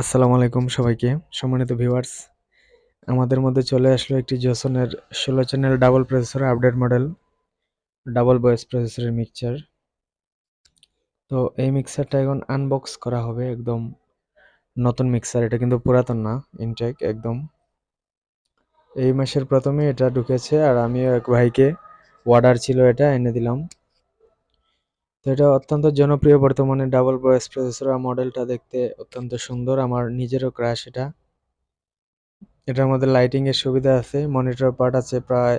আসসালামু আলাইকুম সবাইকে, সম্মানিত ভিউয়ার্স আমাদের মধ্যে চলে আসলো একটি জোসনের ষোলো channel double processor update model double বয়েস প্রসেসরের মিক্সচার তো এই মিক্সারটা এখন আনবক্স করা হবে একদম নতুন মিক্সার এটা কিন্তু পুরাতন না ইনটেক একদম। এই মাসের প্রথমে এটা ঢুকেছে আর আমিও এক ভাইকে অর্ডার ছিল এটা এনে দিলাম। তো এটা অত্যন্ত জনপ্রিয় বর্তমানে ডাবল ভয়েস প্রসেসর মডেলটা দেখতে অত্যন্ত সুন্দর, আমার নিজেরও ক্রাশ এটা। এটার মধ্যে লাইটিং এর সুবিধা আছে মনিটর পার্ট আছে প্রায়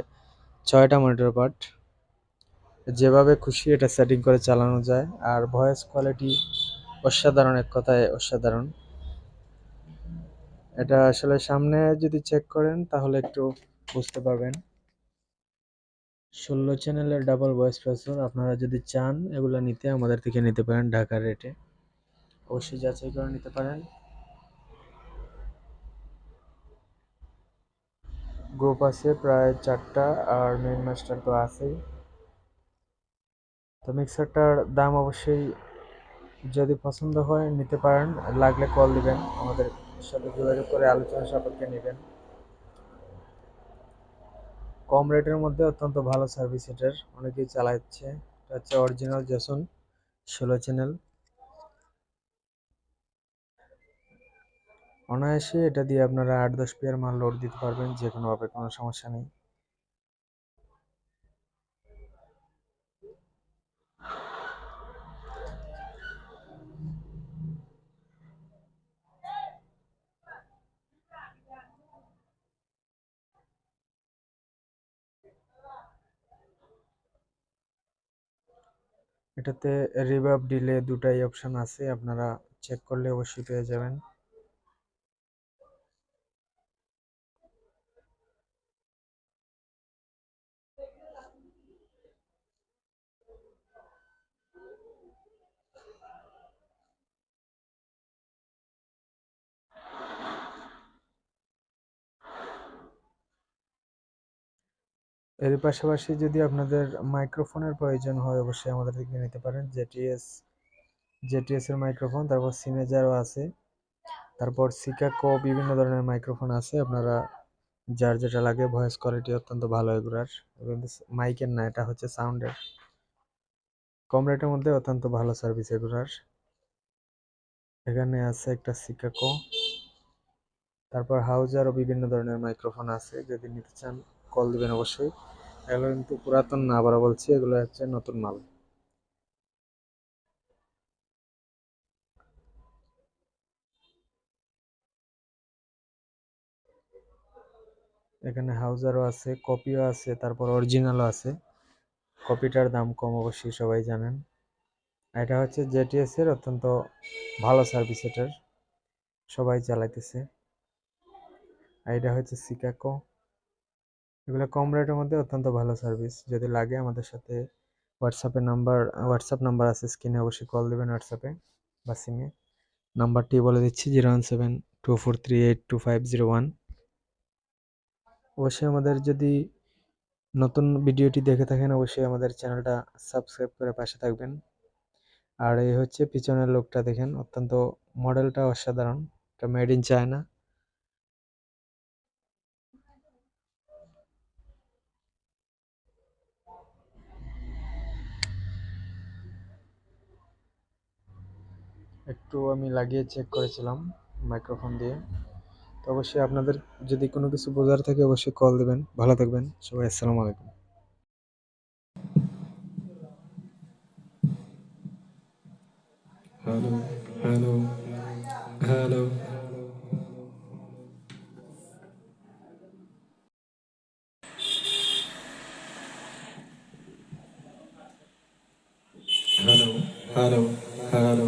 ছয়টা মনিটর পার্ট যেভাবে খুশি এটা সেটিং করে চালানো যায়, আর ভয়েস কোয়ালিটি অসাধারণ, এক কথায় অসাধারণ। এটা আসলে সামনে যদি চেক করেন তাহলে একটু বুঝতে পারবেন। ষোলো চ্যানেলের ডাবল ভয়েস প্রসেসর আপনারা যদি চান, এগুলো নিতে আমাদের থেকে নিতে পারেন ঢাকার রেটে অবশ্যই যাচাই করে নিতে পারেন। গ্রুপ আছে প্রায় চারটা আর মেইন মাস্টার তো আছেই। তো মিক্সারটার দাম অবশ্যই যদি পছন্দ হয় নিতে পারেন, লাগলে কল দিবেন, আমাদের সাথে যোগাযোগ করে আলোচনা সাপেক্ষে নেবেন। কম রেটের মধ্যে অত্যন্ত ভালো সার্ভিস এটার। অনেকেই চালাচ্ছে। এটা হচ্ছে অরিজিনাল জেসন ষোলো চ্যানেল অনায়াসে এটা দিয়ে আপনারা আট দশ পেয়ার মাল লোড দিতে পারবেন যে কোনোভাবে কোনো সমস্যা নেই। এটাতে রিভার্ব ডিলে দুটাই অপশান আছে আপনারা চেক করলে অবশ্যই পেয়ে যাবেন। এর পাশাপাশি যদি আপনাদের মাইক্রোফোনের প্রয়োজন হয়, অবশ্যই আমাদের থেকে নিতে পারেন জেটিএস জেটিএস এর মাইক্রোফোন, তারপর সিনেজারও আছে। তারপর সিকাকো বিভিন্ন ধরনের মাইক্রোফোন আছে, আপনারা যার যেটা লাগে ভয়েস কোয়ালিটি অত্যন্ত ভালো এগুলার। মাইকের না, এটা হচ্ছে সাউন্ডের। কম রেটের মধ্যে অত্যন্ত ভালো সার্ভিস এগুলার। এখানে আছে একটা সিকাকো তারপর হাউজারও বিভিন্ন ধরনের মাইক্রোফোন আছে, যদি নিতে চান কল দিবেন অবশ্যই। এগুলো কিন্তু পুরাতন না আবার বলছি, এগুলো হচ্ছে নতুন মাল। এখানে হাউজারও আছে, কপিও আছে, তারপর অরিজিনালও আছে। কপিটার দাম কম অবশ্যই, সবাই জানেন। এটা হচ্ছে জেটিএস এর অত্যন্ত ভালো সার্ভিস এটার, সবাই চালাইতেছে। আর এটা হচ্ছে সিকাকো। এগুলো কম রেটের মধ্যে অত্যন্ত ভালো সার্ভিস যদি লাগে আমাদের সাথে হোয়াটসঅ্যাপে নাম্বার হোয়াটসঅ্যাপ নাম্বার আছে স্ক্রিনে অবশ্যই কল দেবেন হোয়াটসঅ্যাপে বা সিমে নাম্বারটি বলে দিচ্ছি zero one seven two four three eight two five zero one অবশ্যই আমাদের যদি নতুন ভিডিওটি দেখে থাকেন, অবশ্যই আমাদের চ্যানেলটা সাবস্ক্রাইব করে পাশে থাকবেন। আর এই হচ্ছে পিছনের লোকটা দেখেন, অত্যন্ত মডেলটা অসাধারণ। এটা মেড ইন চায়না একটু আমি লাগিয়ে চেক করেছিলাম মাইক্রোফোন দিয়ে। তো অবশ্যই আপনাদের যদি কোনো কিছু বোঝার থাকে অবশ্যই কল দেবেন। ভালো থাকবেন। সবাই আসসালামু আলাইকুম। Hello, hello, hello. Hello, hello, hello,